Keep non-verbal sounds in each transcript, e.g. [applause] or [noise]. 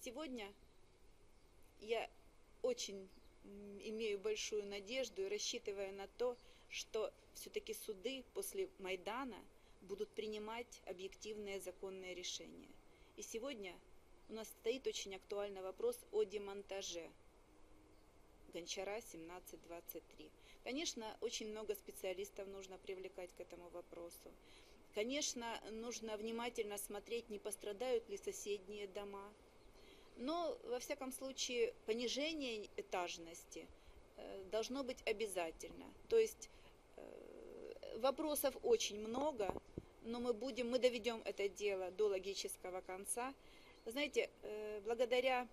Сегодня я очень имею большую надежду и рассчитываю на то, что все-таки суды после Майдана будут принимать объективные законные решения. И сегодня у нас стоит очень актуальный вопрос о демонтаже Гончара 1723. Конечно, очень много специалистов нужно привлекать к этому вопросу. Конечно, нужно внимательно смотреть, не пострадают ли соседние дома. Но, во всяком случае, понижение этажности э, должно быть обязательно. То есть э, вопросов очень много, но мы будем, мы доведем это дело до логического конца. Знаете, э, благодаря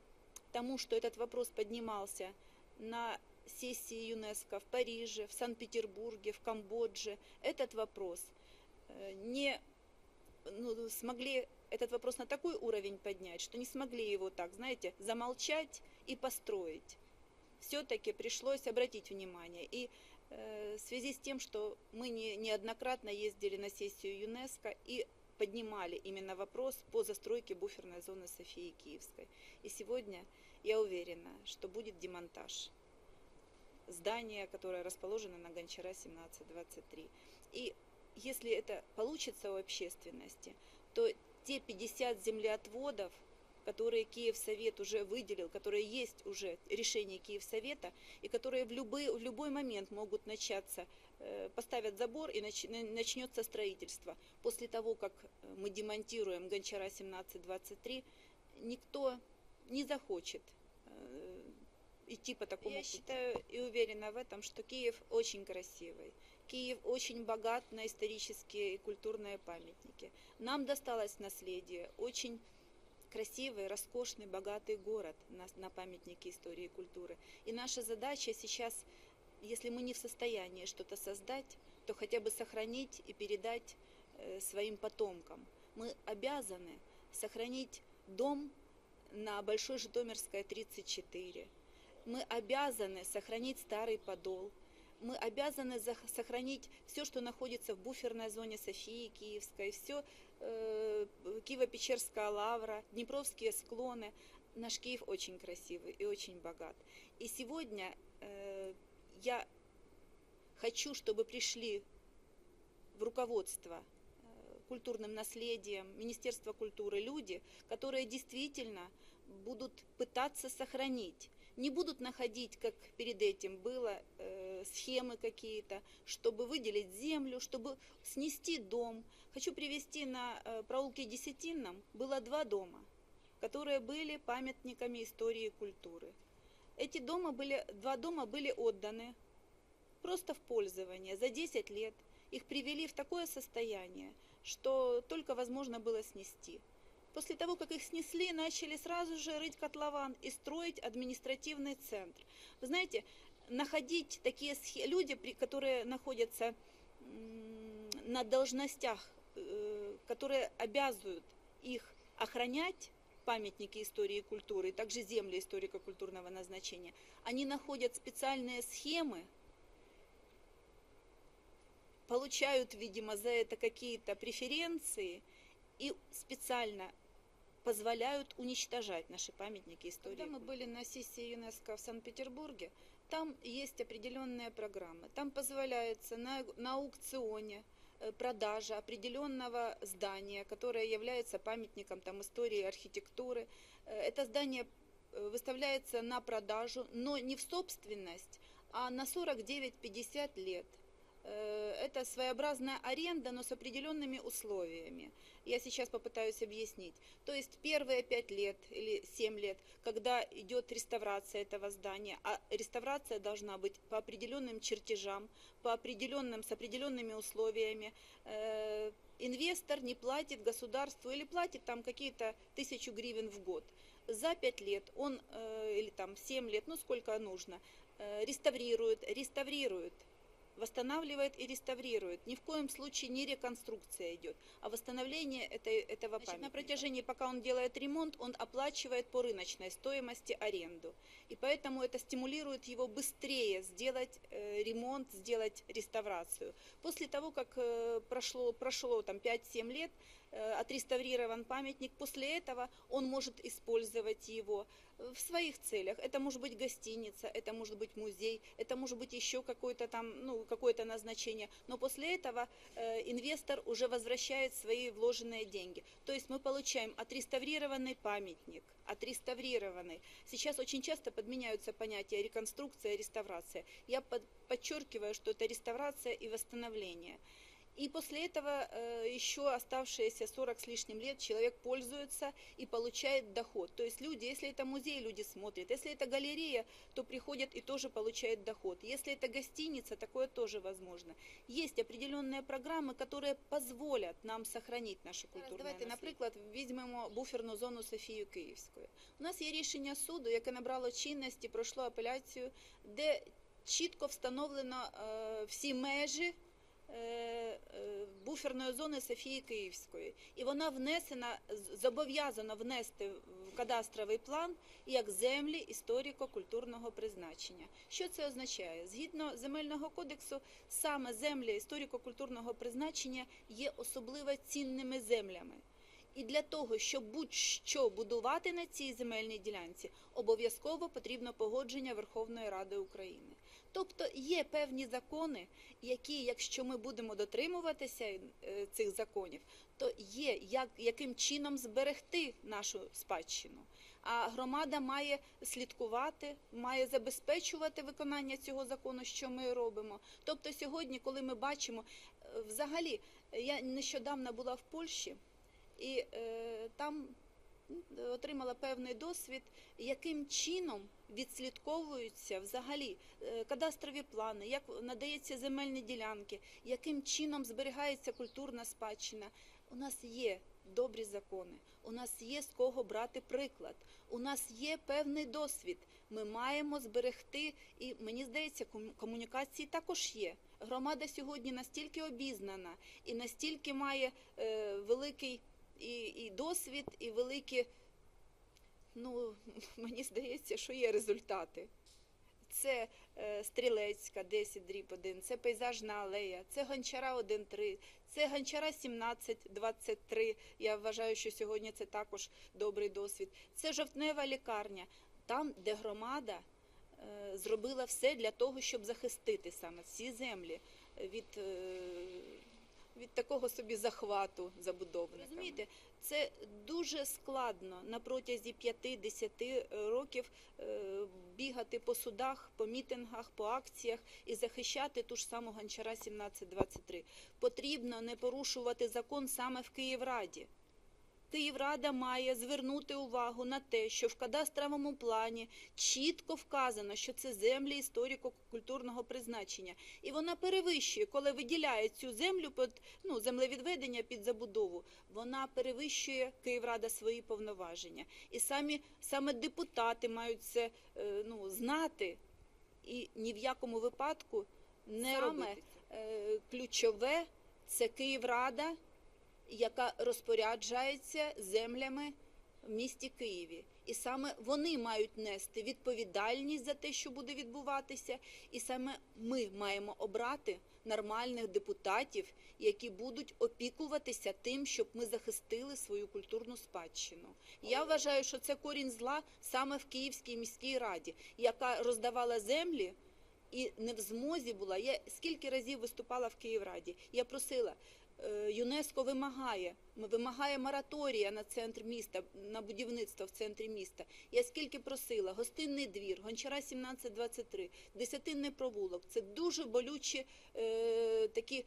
тому, что этот вопрос поднимался на сессии ЮНЕСКО в Париже, в Санкт-Петербурге, в Камбодже, этот вопрос не ну, смогли этот вопрос на такой уровень поднять, что не смогли его так, знаете, замолчать и построить. Все-таки пришлось обратить внимание. И э, в связи с тем, что мы не, неоднократно ездили на сессию ЮНЕСКО и поднимали именно вопрос по застройке буферной зоны Софии Киевской. И сегодня я уверена, что будет демонтаж здания, которое расположено на Гончара 1723. И если это получится у общественности, то те 50 землеотводов, которые Киевсовет уже выделил, которые есть уже решение Киевсовета, и которые в любой, в любой момент могут начаться, э, поставят забор и нач- на- начнется строительство. После того, как э, мы демонтируем Гончара 1723, никто не захочет э, идти по такому Я пути. считаю и уверена в этом, что Киев очень красивый. Киев очень богат на исторические и культурные памятники. Нам досталось наследие очень красивый, роскошный, богатый город на, на памятники истории и культуры. И наша задача сейчас, если мы не в состоянии что-то создать, то хотя бы сохранить и передать э, своим потомкам. Мы обязаны сохранить дом на Большой Житомирской 34. Мы обязаны сохранить старый подол. Мы обязаны сохранить все, что находится в буферной зоне Софии Киевской, все э, Киево-Печерская лавра, Днепровские склоны. Наш Киев очень красивый и очень богат. И сегодня э, я хочу, чтобы пришли в руководство э, культурным наследием, Министерство культуры люди, которые действительно будут пытаться сохранить, не будут находить, как перед этим было, э, схемы какие-то, чтобы выделить землю, чтобы снести дом. Хочу привести на э, проулке Десятинном было два дома, которые были памятниками истории и культуры. Эти дома были, два дома были отданы просто в пользование за 10 лет. Их привели в такое состояние, что только возможно было снести. После того, как их снесли, начали сразу же рыть котлован и строить административный центр. Вы знаете, находить такие схемы, люди, которые находятся на должностях, э, которые обязывают их охранять, памятники истории и культуры, и также земли историко-культурного назначения, они находят специальные схемы, получают, видимо, за это какие-то преференции и специально позволяют уничтожать наши памятники истории. Когда мы были на сессии ЮНЕСКО в Санкт-Петербурге, там есть определенные программы. Там позволяется на, на аукционе э, продажа определенного здания, которое является памятником там, истории архитектуры. Э, Это здание э, выставляется на продажу, но не в собственность, а на 49-50 лет. Э, Это своеобразная аренда, но с определенными условиями. Я сейчас попытаюсь объяснить. То есть первые пять лет или семь лет, когда идет реставрация этого здания, а реставрация должна быть по определенным чертежам, по определенным, с определенными условиями, э, инвестор не платит государству или платит там какие-то тысячу гривен в год. За пять лет он, э, или там семь лет, ну сколько нужно, реставрирует, реставрирует восстанавливает и реставрирует. Ни в коем случае не реконструкция идет, а восстановление этой, этого Значит, памятника. На протяжении, пока он делает ремонт, он оплачивает по рыночной стоимости аренду. И поэтому это стимулирует его быстрее сделать э, ремонт, сделать реставрацию. После того, как э, прошло, прошло там 5-7 лет, отреставрирован памятник, после этого он может использовать его э, в своих целях. Это может быть гостиница, это может быть музей, это может быть еще какое-то там, ну, какое-то назначение. Но после этого э, инвестор уже возвращает свои вложенные деньги. То есть мы получаем отреставрированный памятник, отреставрированный. Сейчас очень часто подменяются понятия реконструкция реставрация. Я под- подчеркиваю, что это реставрация и восстановление. И после этого э, еще оставшиеся 40 с лишним лет человек пользуется и получает доход. То есть люди, если это музей, люди смотрят. Если это галерея, то приходят и тоже получают доход. Если это гостиница, такое тоже возможно. Есть определенные программы, которые позволят нам сохранить наше культурне Давайте, наприклад, візьмемо буферну зону Софію Київської. У нас є рішення суду, яке набрало чинності, пройшло апеляцію, де чітко встановлено е, всі межі е, е, буферної зони Софії Київської. І вона внесена, зобов'язана внести в кадастровий план як землі історико-культурного призначення. Що це означає? Згідно земельного кодексу, саме землі історико-культурного призначення є особливо цінними землями. І для того, щоб будь-що будувати на цій земельній ділянці, обов'язково потрібно погодження Верховної Ради України. Тобто є певні закони, які, якщо ми будемо дотримуватися е, цих законів, то є як, яким чином зберегти нашу спадщину. А громада має слідкувати, має забезпечувати виконання цього закону, що ми робимо. Тобто сьогодні, коли ми бачимо, е, взагалі, я нещодавно була в Польщі, і е, там отримала певний досвід, яким чином відслідковуються взагалі е, кадастрові плани, як надається земельні ділянки, яким чином зберігається культурна спадщина. У нас є добрі закони, у нас є з кого брати приклад, у нас є певний досвід. Ми маємо зберегти, і мені здається, кому- комунікації також є. Громада сьогодні настільки обізнана і настільки має е, великий і, і досвід, і великі, ну, [laughs] мені здається, що є результати. Це е, Стрілецька 10 дріб 1, це пейзажна алея, це Гончара 1-3, це Гончара 17-23. Я вважаю, що сьогодні це також добрий досвід. Це жовтнева лікарня, там, де громада е, зробила все для того, щоб захистити саме ці землі від, е, від такого собі захвату забудовника. Розумієте, це дуже складно на протязі 5-10 років е, бігати по судах, по мітингах, по акціях і захищати ту ж саму Гончара 1723. Потрібно не порушувати закон саме в Київраді. Київрада має звернути увагу на те, що в кадастровому плані чітко вказано, що це землі історико-культурного призначення. І вона перевищує, коли виділяє цю землю під ну, землевідведення під забудову, вона перевищує Київрада свої повноваження. І самі саме депутати мають це е, ну, знати і ні в якому випадку не Саме, робити. Е, ключове це Київрада, яка розпоряджається землями в місті Києві. І саме вони мають нести відповідальність за те, що буде відбуватися, і саме ми маємо обрати нормальних депутатів, які будуть опікуватися тим, щоб ми захистили свою культурну спадщину. Я вважаю, що це корінь зла саме в Київській міській раді, яка роздавала землі і не в змозі була. Я скільки разів виступала в Київраді. Я просила. Е, ЮНЕСКО вимагає, м- вимагає мораторія на центр міста, на будівництво в центрі міста. Я скільки просила, гостинний двір, гончара 1723, десятинний провулок. Це дуже болючі е, такі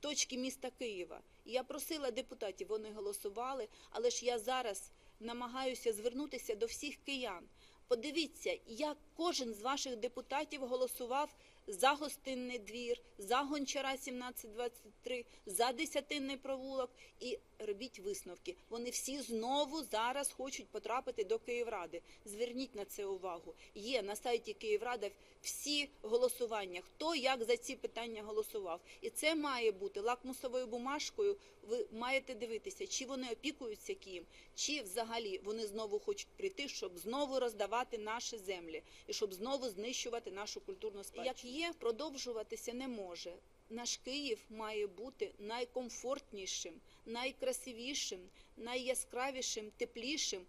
точки міста Києва. Я просила депутатів, вони голосували, але ж я зараз намагаюся звернутися до всіх киян. Подивіться, як кожен з ваших депутатів голосував за гостинний двір, за гончара 1723, за десятинний провулок і робіть висновки. Вони всі знову зараз хочуть потрапити до Київради. Зверніть на це увагу. Є на сайті Київрада всі голосування, хто як за ці питання голосував. І це має бути лакмусовою бумажкою. Ви маєте дивитися, чи вони опікуються ким, чи взагалі вони знову хочуть прийти, щоб знову роздавати наші землі і щоб знову знищувати нашу культурну спадщину. Як своє продовжуватися не може. Наш Київ має бути найкомфортнішим, найкрасивішим, найяскравішим, теплішим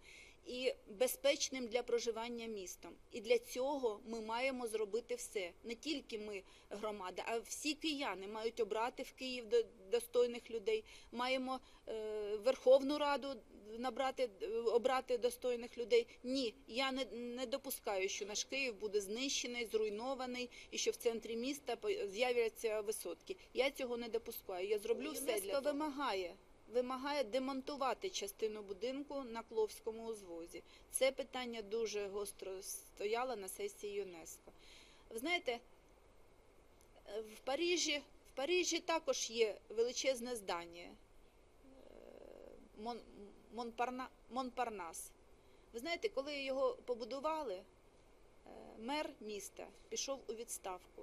і безпечним для проживання містом. І для цього ми маємо зробити все. Не тільки ми, громада, а всі кияни мають обрати в Київ до- достойних людей. Маємо е, Верховну Раду набрати, обрати достойних людей. Ні, я не, не допускаю, що наш Київ буде знищений, зруйнований і що в центрі міста з'являться висотки. Я цього не допускаю. Я зроблю все для того. вимагає. Вимагає демонтувати частину будинку на Кловському узвозі. Це питання дуже гостро стояло на сесії ЮНЕСКО. Ви знаєте, в Парижі, в Парижі також є величезне здання е, Монпарна, Монпарнас. Ви знаєте, коли його побудували, е, мер міста пішов у відставку,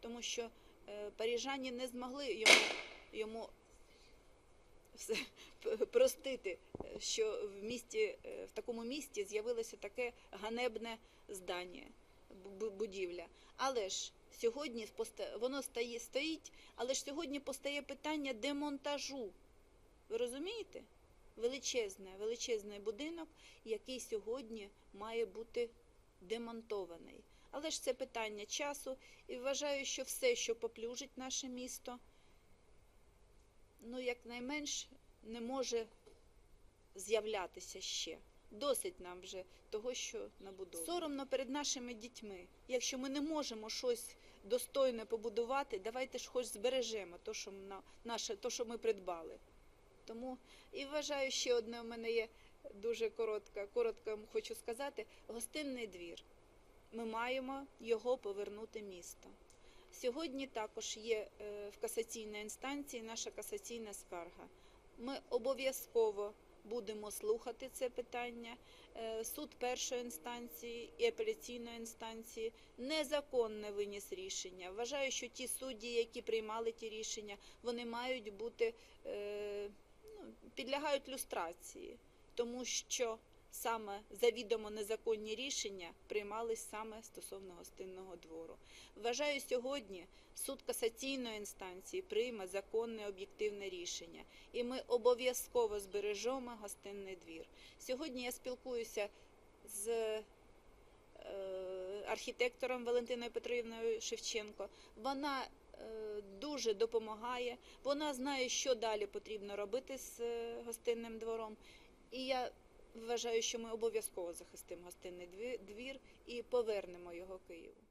тому що е, парижані не змогли йому, йому все простити, що в місті, е, в такому місті з'явилося таке ганебне здання, будівля. Але ж сьогодні воно стоїть, але ж сьогодні постає питання демонтажу. Ви розумієте? Величезне, величезний будинок, який сьогодні має бути демонтований. Але ж це питання часу, і вважаю, що все, що поплюжить наше місто, ну, якнайменш не може з'являтися ще. Досить нам вже того, що набудовано. Соромно перед нашими дітьми. Якщо ми не можемо щось достойне побудувати, давайте ж хоч збережемо то, що, на, наше, то, що ми придбали. Тому і вважаю, ще одне у мене є дуже коротка, коротко хочу сказати, гостинний двір. Ми маємо його повернути місто. Сьогодні також є е, в касаційній інстанції наша касаційна скарга. Ми обов'язково будемо слухати це питання. Е, Суд першої інстанції і апеляційної інстанції незаконне виніс рішення. Вважаю, що ті судді, які приймали ті рішення, вони мають бути е, підлягають люстрації, тому що саме завідомо незаконні рішення приймались саме стосовно гостинного двору. Вважаю, сьогодні суд касаційної інстанції прийме законне об'єктивне рішення, і ми обов'язково збережемо гостинний двір. Сьогодні я спілкуюся з е, архітектором Валентиною Петрівною Шевченко. Вона дуже допомагає. Вона знає, що далі потрібно робити з е, гостинним двором. І я вважаю, що ми обов'язково захистимо гостинний дві- двір і повернемо його Києву.